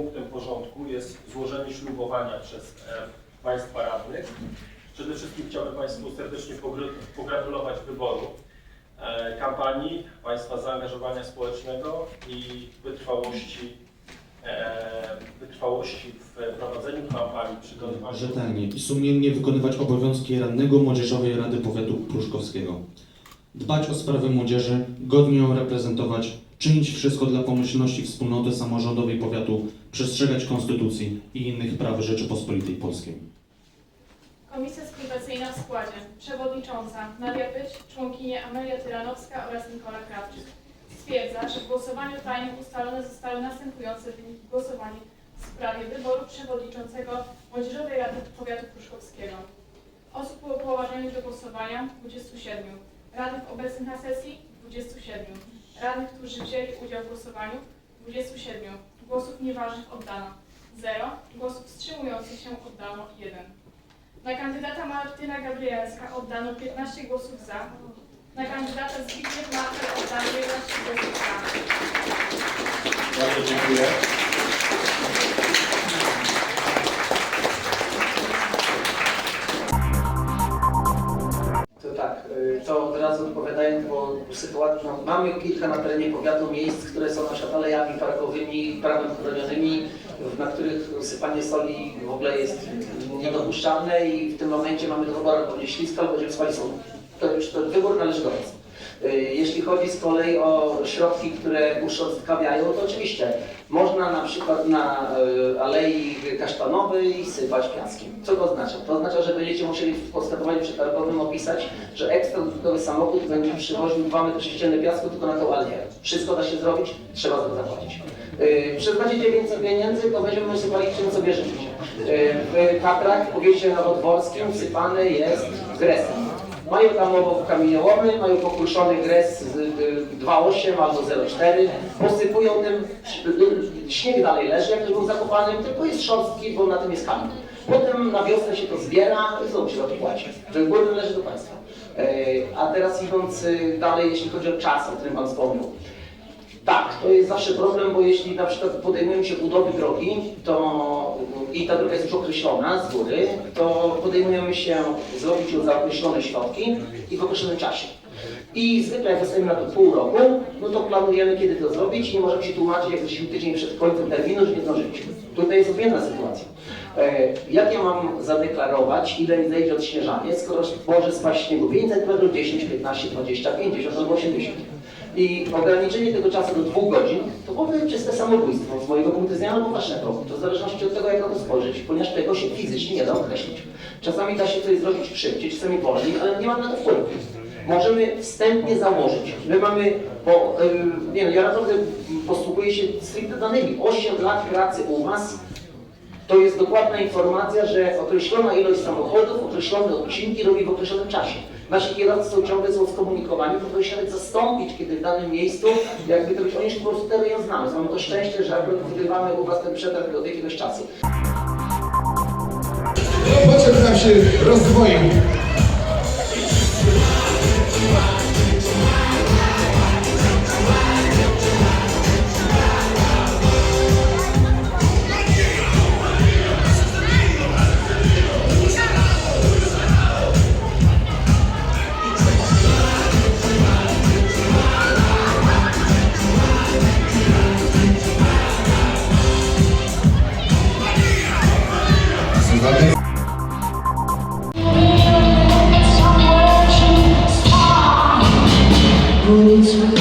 punktem porządku jest złożenie ślubowania przez e, Państwa radnych. Przede wszystkim chciałbym Państwu serdecznie pogr- pogratulować wyboru e, kampanii, Państwa zaangażowania społecznego i wytrwałości, e, wytrwałości w prowadzeniu kampanii, przygotowaniu Rzetelnie i sumiennie wykonywać obowiązki radnego Młodzieżowej Rady Powiatu Pruszkowskiego. Dbać o sprawy młodzieży, godnie ją reprezentować, czynić wszystko dla pomyślności wspólnoty samorządowej powiatu, przestrzegać konstytucji i innych praw Rzeczypospolitej Polskiej. Komisja skrutacyjna w składzie. Przewodnicząca Nadia Pyć, członkinie Amelia Tyranowska oraz Nikola Krawczyk. Stwierdza, że w głosowaniu tajnym ustalone zostały następujące wyniki głosowania w sprawie wyboru przewodniczącego Młodzieżowej Rady Powiatu Pruszkowskiego. Osób upoważnionych do głosowania 27. Radnych obecnych na sesji 27. Radnych, którzy wzięli udział w głosowaniu 27. Głosów nieważnych oddano 0. Głosów wstrzymujących się oddano 1. Na kandydata Martyna Gabrielska oddano 15 głosów za. Na kandydata Zbigniew Martel oddano 11 głosów za. Bardzo dziękuję. Odpowiadając, bo sytuacja, no, mamy kilka na terenie powiatu miejsc, które są na przykład alejami parkowymi, prawem chronionymi, na których sypanie soli w ogóle jest niedopuszczalne i w tym momencie mamy do wyboru albo ślisko, albo będzie spali sól. To już to wybór należy do nas. Y, Jeśli chodzi z kolei o środki, które uszczotkawiają, to oczywiście można na przykład na y, alei kasztanowej sypać piaskiem. Co to oznacza? To oznacza, że będziecie musieli w postępowaniu przetargowym opisać, że ekstra dodatkowy samochód będzie przywoził 2 metry sześcienne piasku tylko na tą aleję. Wszystko da się zrobić, trzeba za to zapłacić. Yy, Przeznaczycie więcej pieniędzy, to będziemy sypali czym sobie życzyć. Yy, W Tatrach, w powiecie nowodworskim, sypany jest gresem. Mają tam obok kamieniołomy, mają pokruszony gres z y, 2,8 albo 0,4. Posypują tym, y, śnieg dalej leży, jak był zakopany, tylko jest szorstki, bo na tym jest kamień. Potem na wiosnę się to zbiera znowu się za to płaci. Wybór należy do Państwa. E, A teraz idąc y, dalej, jeśli chodzi o czas, o którym Pan wspomniał. To jest zawsze problem, bo jeśli na przykład podejmujemy się budowy drogi, to i ta droga jest już określona z góry, to podejmujemy się zrobić ją za określone środki i w określonym czasie. I zwykle jak dostajemy na to pół roku, no to planujemy kiedy to zrobić i możemy się tłumaczyć, jak jesteśmy tydzień przed końcem terminu, że nie zdążyliśmy. Tutaj jest odmienna sytuacja. E, jak ja mam zadeklarować, ile mi zejdzie odśnieżanie, skoro może spaść śniegu 5 cm, 10, 15, 20, 50 albo 80. I ograniczenie tego czasu do dwóch godzin to byłoby czyste samobójstwo z mojego punktu widzenia albo waszego. To w zależności od tego, jak na to spojrzeć, ponieważ tego się fizycznie nie da określić. Czasami da się coś zrobić szybciej, czasami wolniej, ale nie mam na to wpływu. Możemy wstępnie założyć. My mamy, bo yy, nie wiem, ja naprawdę posługuję się stricte danymi. 8 lat pracy u Was to jest dokładna informacja, że określona ilość samochodów, określone odcinki robi w określonym czasie. Nasi kierowcy są ciągle są skomunikowani, powinni się nawet zastąpić, kiedy w danym miejscu, jakby to być, oni już po prostu teren znają. Mamy to szczęście, że akurat wygrywamy u Was ten przetarg od jakiegoś czasu. Potrzebny nam się always